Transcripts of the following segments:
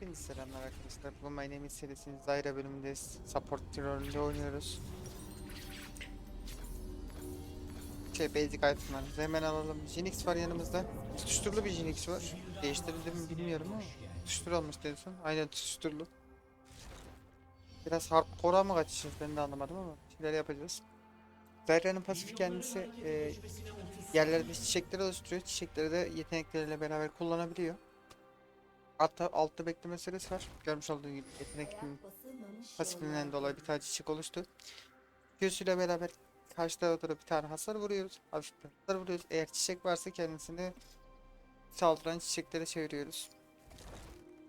Hepinize selamlar arkadaşlar. Bu My Name is serisinin Zyra bölümündeyiz. Support rolünde oynuyoruz. Şey basic itemlarımızı hemen alalım. Jinx var yanımızda. Tutuşturulu bir Jinx var. Değiştirildi mi bilmiyorum ama. Tutuştur almış son. Aynen tutuşturulu. Biraz hardcore'a mı kaçacağız ben de anlamadım ama şeyler yapacağız. Zyra'nın pasif kendisi e, yerlerde çiçekleri oluşturuyor. Çiçekleri de yetenekleriyle beraber kullanabiliyor. Hatta altta bekleme süresi var. Görmüş olduğunuz gibi yeteneklinin pasifinden dolayı bir tane çiçek oluştu. Q'suyla beraber karşı tarafa doğru bir tane hasar vuruyoruz. Hafif bir hasar vuruyoruz. Eğer çiçek varsa kendisini saldıran çiçeklere çeviriyoruz.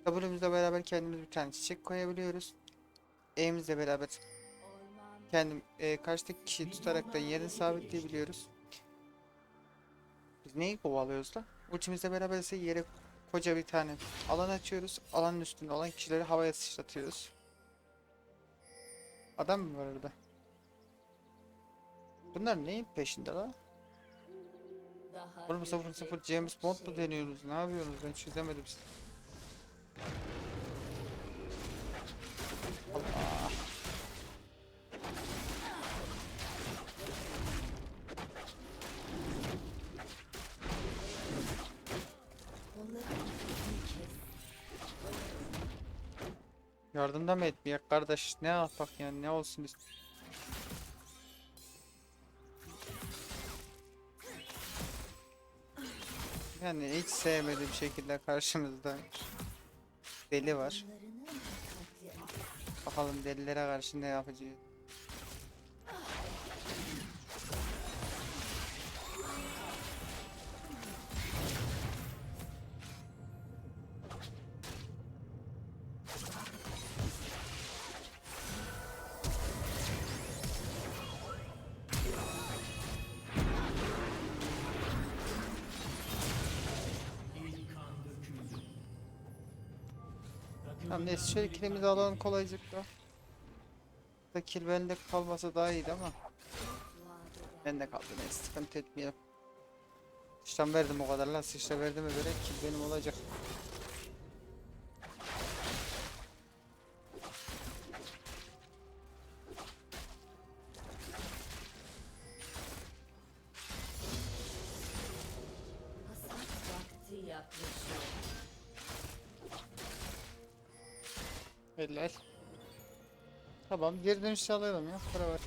W'müzle beraber kendimiz bir tane çiçek koyabiliyoruz. E'mizle beraber kendim e, karşıdaki kişiyi tutarak da yerini sabitleyebiliyoruz. Biz neyi kovalıyoruz da? Ultimizle beraber ise yere koca bir tane alan açıyoruz. Alanın üstünde olan kişileri havaya sıçratıyoruz. Adam mı var orada? Bunlar neyin peşinde la? Oğlum 00 James Bond mu deniyorsunuz? Ne yapıyorsunuz? Ben çözemedim sizi. Allah. Yardımda mı etmeyek kardeş? Ne yapak yani ne olsun ist- Yani hiç sevmediğim şekilde karşımızda deli var. Bakalım delilere karşı ne yapacağız. Tamam neyse şöyle kilimizi alalım kolaycıkla. Da kill bende kalması daha iyiydi ama. Bende kaldı neyse sıkıntı etmeyelim. Sıçram verdim o kadar lan sıçra verdim göre kill benim olacak. Helal. Tamam geri dönüş sağlayalım ya para var.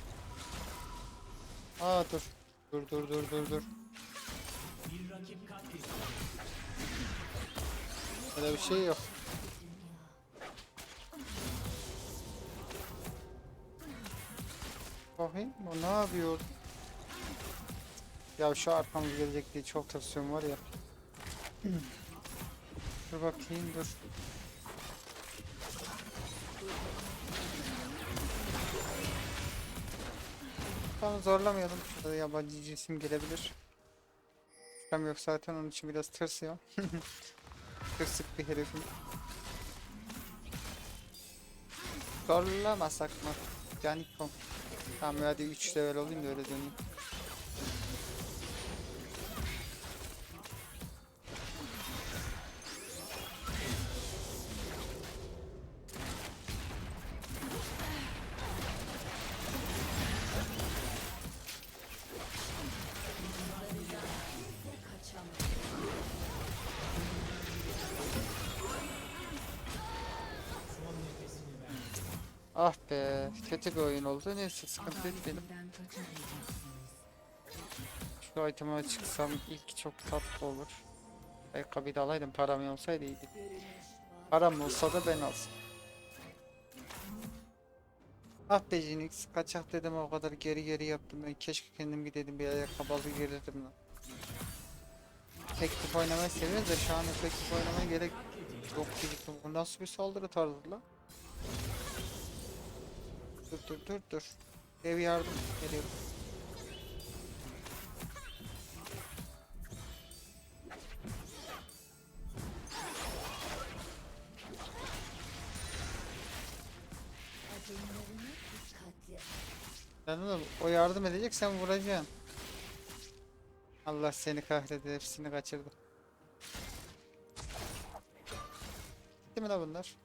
Aa dur. Dur dur dur dur dur. Öyle bir şey yok. Bakayım o ne yapıyor? Ya şu arkamız gelecek diye çok tırsıyorum var ya. dur bakayım dur. Tamam zorlamayalım. Şurada yabancı cisim gelebilir. Şüphem yok zaten onun için biraz tırsıyor. Tırsık bir herifim. Zorlamasak mı? Yani kom. Tamam hadi 3 level olayım da öyle döneyim. Kötü oyun oldu. Neyse sıkıntı etmeyelim. Şu iteme çıksam ilk çok tatlı olur. Ayakkabıyı da alaydım param olsaydı iyiydi. Param olsa da ben alsam. Ah be Jinx, kaçak dedim o kadar geri geri yaptım ben. Keşke kendim gideydim bir ayakkabı alıp gelirdim lan. Efektif oynamayı seviyoruz da şu an efektif oynamaya gerek yok gibi. Bu nasıl bir saldırı tarzı lan? Dur dur dur dur. Ev yardım dikkatle. Lan oğlum o yardım edecek sen vuracaksın. Allah seni kahrede hepsini kaçırdı. Bitti mi la bunlar?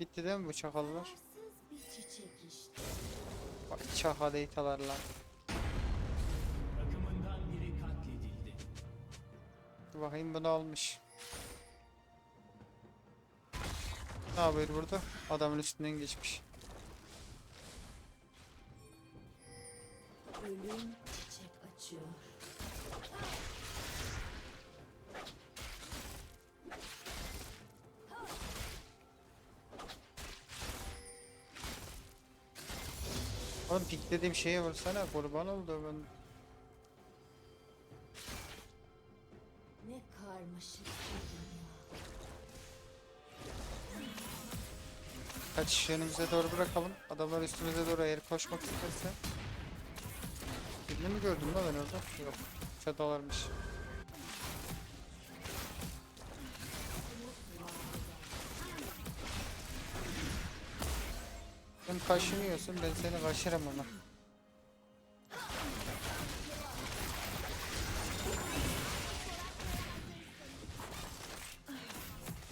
Bitti değil mi bu çakallar? Bak çakal italar lan. Dur bakayım bunu almış. Ne yapıyor burada? Adamın üstünden geçmiş. Ölüm çiçek açıyor. Oğlum piklediğim şeye vursana kurban oldu ben. Ne karmaşık bir dünya. Kaç yönümüze doğru bırakalım. Adamlar üstümüze doğru eğer koşmak isterse. Birini mi gördüm lan ben orada? Yok. Çatalarmış. Kaşınıyorsun ben seni kaşırım ama.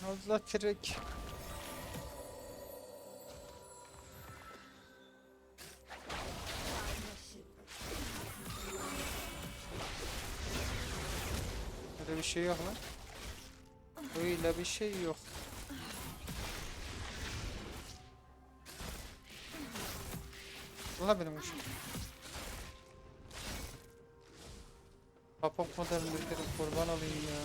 Allah trek. Öyle bir şey yok lan. Öyle bir şey yok. Valla benim. Kapok modern bir kere kurban olayım ya.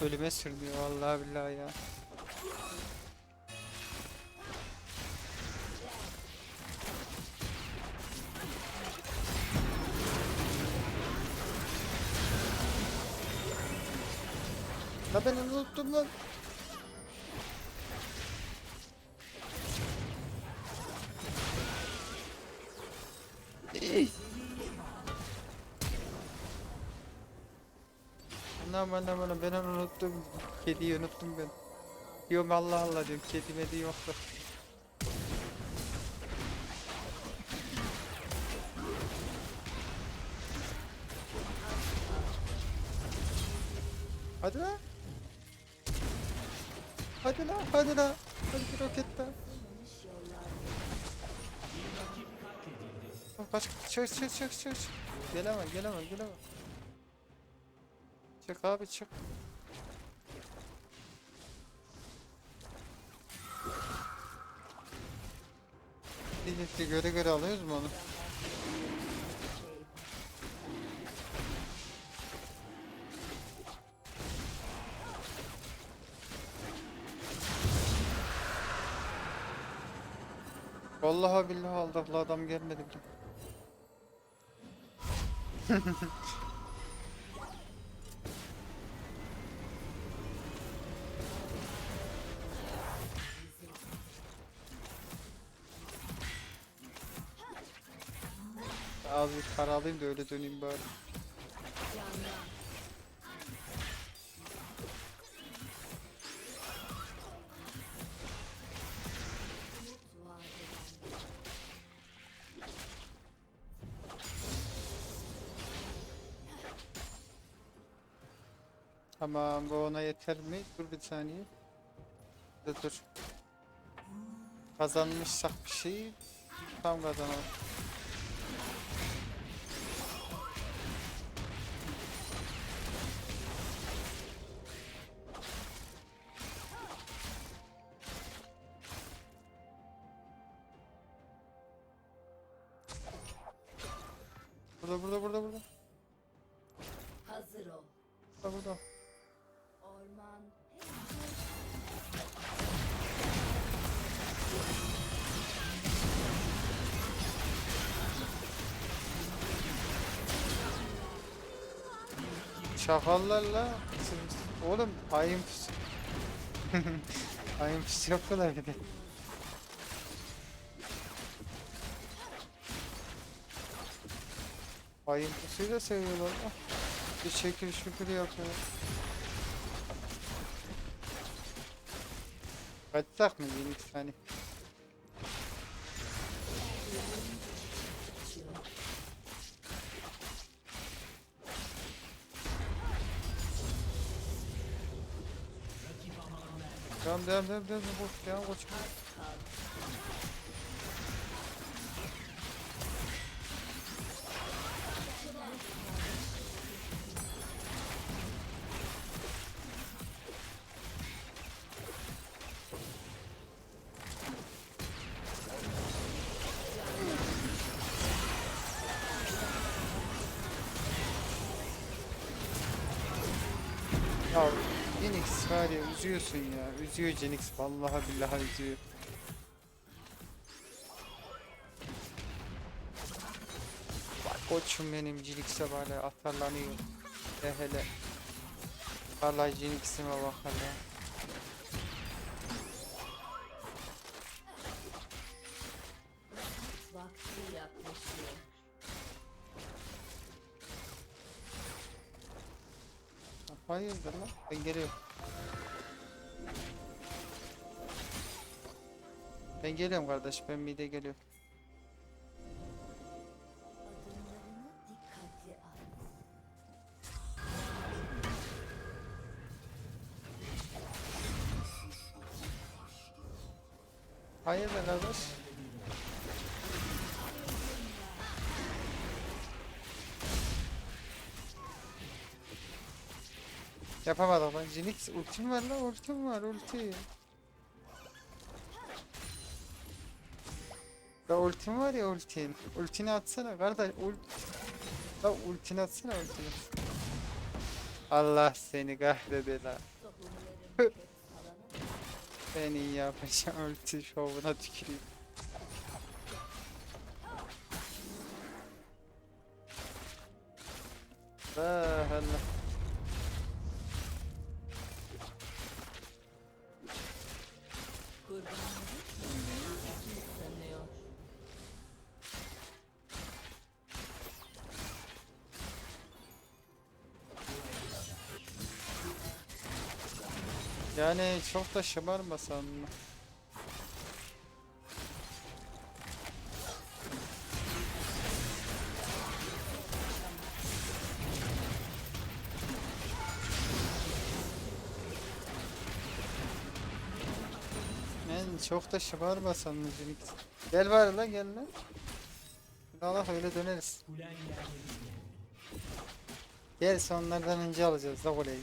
Ölüme sürünüyor vallahi billahi ya. La ben unuttum lan. Ey. Anam anam anam ben onu unuttum. Kediyi unuttum ben. Diyorum Allah Allah diyorum. Kedi medi yoktur. Hadi la. Hadi la, hadi la. Hadi bir roket daha. Kaç, çık çık çık çık. Gelemem, gelemem, gelemem. Çık abi çık. Diyecekti göre göre alıyoruz mu onu? Vallahi billahi aldık la adam gelmedi bile. Az bir para alayım da öyle döneyim bari. Tamam bu ona yeter mi? Dur bir saniye. Dur dur. Kazanmışsak bir şey tam kazanalım. Çakallarla oğlum hain pis. hain pis yapıyorlar bir de. Hain pusuyu da seviyorlar ama bir şekil şükür yapıyor. Kaçsak mı yeni bir Devam devam devam devam koş devam koş. Ya Jinx var ya üzüyorsun ya. Üzüyor Jinx. Vallahi billahi üzüyor. Bak koçum benim var ya atarlanıyor. Hele hele. Vallahi Jinx'ime bak hele. Vakti yaklaşıyor. Hayırdır lan? Ben geliyorum. Ben geliyorum kardeş. Ben mide geliyorum. At. Hayırdır kardeş? Yapamadım ben. Jinx ultim var lan ultim var ulti. Ya ultim var ya ultin. Ultini atsana kardeş ult. La ultini atsana ultini. Allah seni kahrede la. Tohumların tek salana Seni yapacağım ulti şovuna tüküreyim. Ah Allah. Çok da şımarmasan mı? Yani çok da şımarmasan mı Jinx? Gel var lan gel lan. Allah öyle döneriz. Gel sonlardan önce alacağız da kuleyi.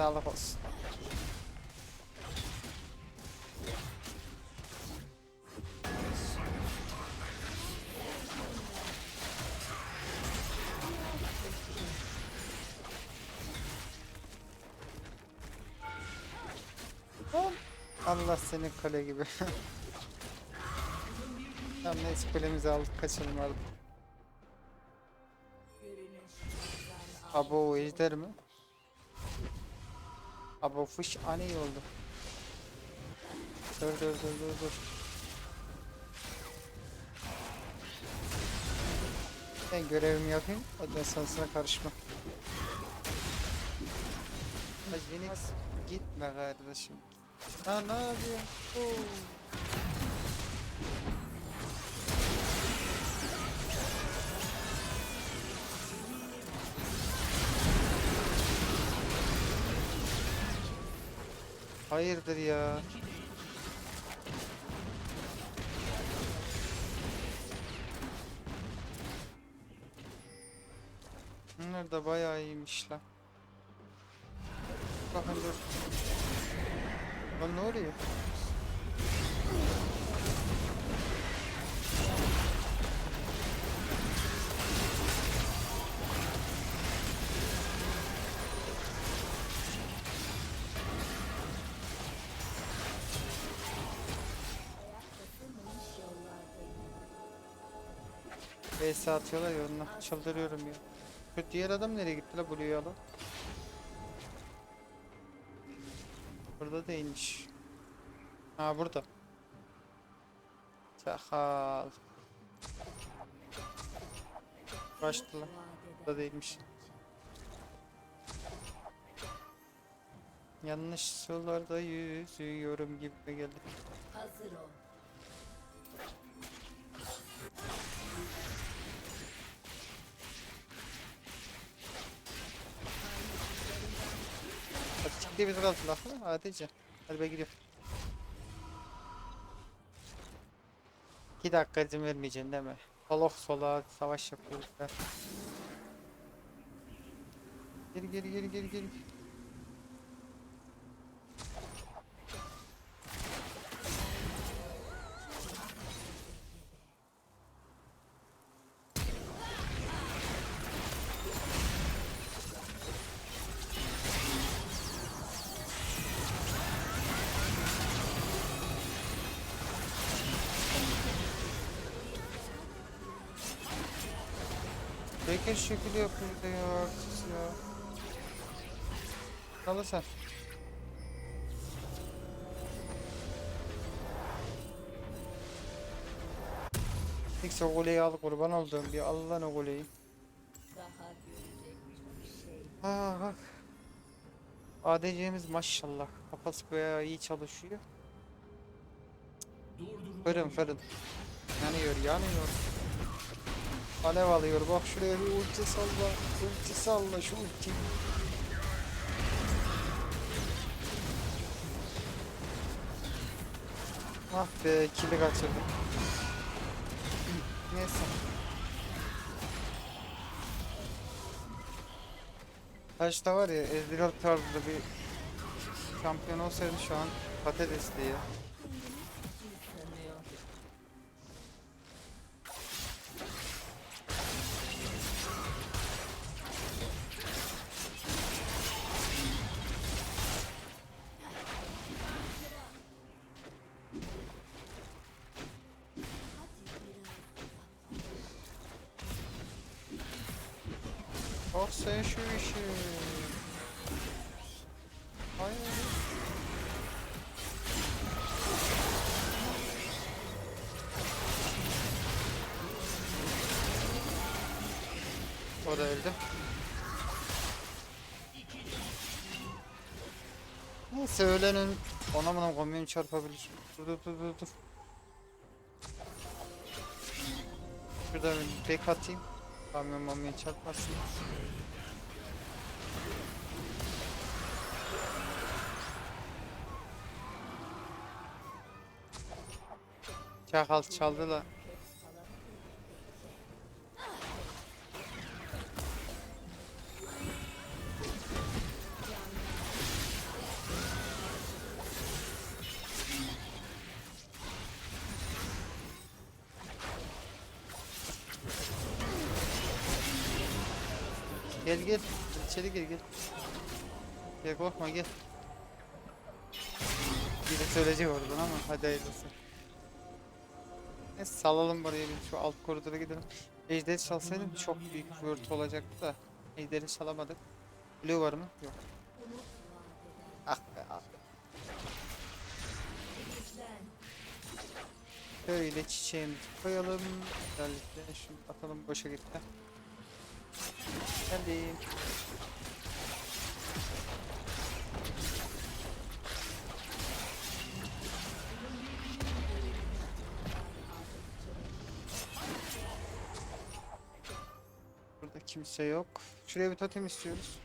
Sağlık olsun. Allah seni kale gibi. Tamam neyse kulemizi aldık kaçalım artık. Abo ejder mi? Abo fış ani oldu. Dur dur dur dur dur. Ben görevimi yapayım. Ondan sonrasına karışma. Ha, Phoenix gitme kardeşim. Ha ne yapıyorsun? Oo. Hayırdır ya? Bunlar da bayağı iyiymiş lan. Bakın dur. Lan ne oluyor? VS atıyorlar ya onunla. Çıldırıyorum ya. Şu diğer adam nereye gitti la Blue'yu alan? Burada değilmiş. Ha burada. Çakal. Kaçtı lan. Burada değilmiş. Yanlış sularda yüzüyorum gibi geldi. hazır ol. Biz kaldı lafı. Hadice. Hadi ben gidiyorum. 2 dakika izin vermeyeceksin değil mi? Solok sola savaş yapıyoruz ya. Geri geri geri geri şekil bir de ya artist ya. Kalı sen. Neyse o goleyi al kurban olduğum bir al lan o goleyi. Şey. Ha bak. ADC'miz maşallah kafası bayağı iyi çalışıyor. Fırın fırın. Yanıyor yanıyor. Alev alıyor bak şuraya bir ulti salla. Ulti salla şu ulti. Ah be kili kaçırdım. Neyse. Başta var ya Ezreal tarzında bir şampiyon olsaydı şu an patatesli ya. O da öldü. Neyse ölenin ona mı komyun çarpabilir. Dur dur dur dur. Şurada bir bek atayım. Kamyon mamyon çarpmasın. Çakal çaldı da. Gel gel. İçeri gel gel. Gel korkma gel. Biri söyleyecek oradan ama hadi hayırlısı. Neyse salalım buraya bir şu alt koridora gidelim. Ejderi çalsaydım çok büyük bir vırtı olacaktı da. Ejderi çalamadık. Blue var mı? Yok. Ah be ah be. Böyle çiçeğimizi koyalım. Özellikle şunu atalım boşa gitti. Geldim. Burada kimse yok. Şuraya bir totem istiyoruz.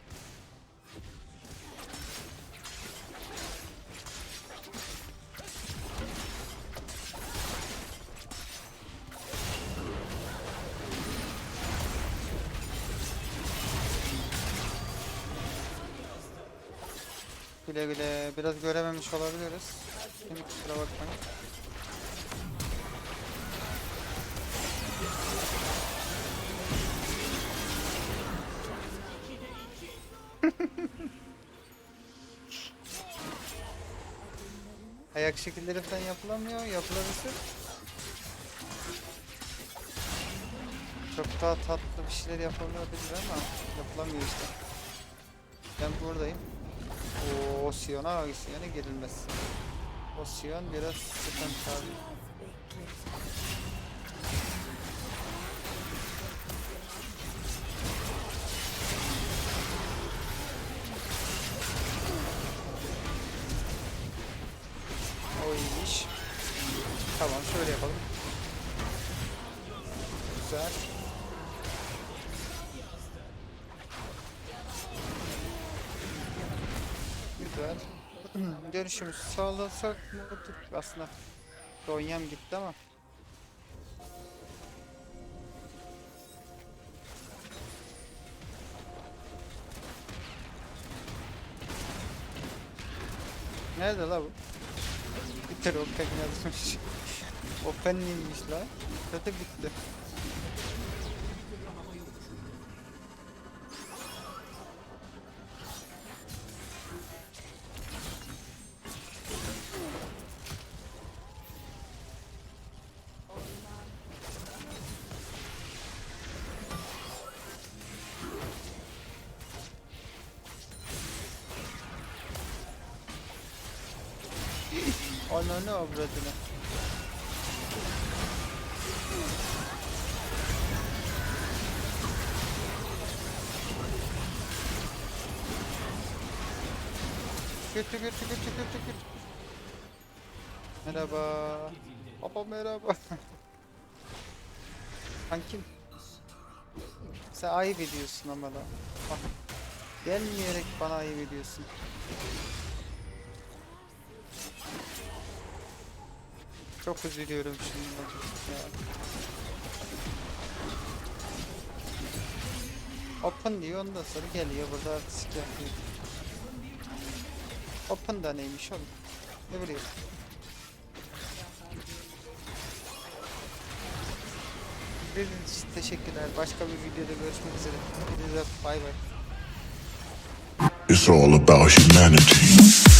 Güle. Biraz görememiş olabiliriz. Şimdi kusura bakmayın. Ayak şekilleri falan yapılamıyor. Yapılabilse çok daha tatlı bir şeyler yapılabilir ama yapılamıyor işte. Ben buradayım. O Sion'a bak Sion'a girilmez. O Sion biraz sıkıntı abi. O iyiymiş. Tamam şöyle yapalım. Güzel. Dönüşümüzü sağlasak mı? Aslında Donyam gitti ama. Nerede la bu? Bitir Open yazmış. Open neymiş la? Kötü bitti. Ananı avradını. Götü götü götü götü götü. Merhaba. Baba merhaba. Kankim. Sen ayıp ediyorsun ama da. Bak. Gelmeyerek bana ayıp ediyorsun. Çok üzülüyorum şimdi ya. Open diyor ondan sonra geliyor burada artistik yapıyor. Open da neymiş oğlum? Ne bileyim. Teşekkürler. Başka bir videoda görüşmek üzere. Hepinize bay bay. It's all about humanity.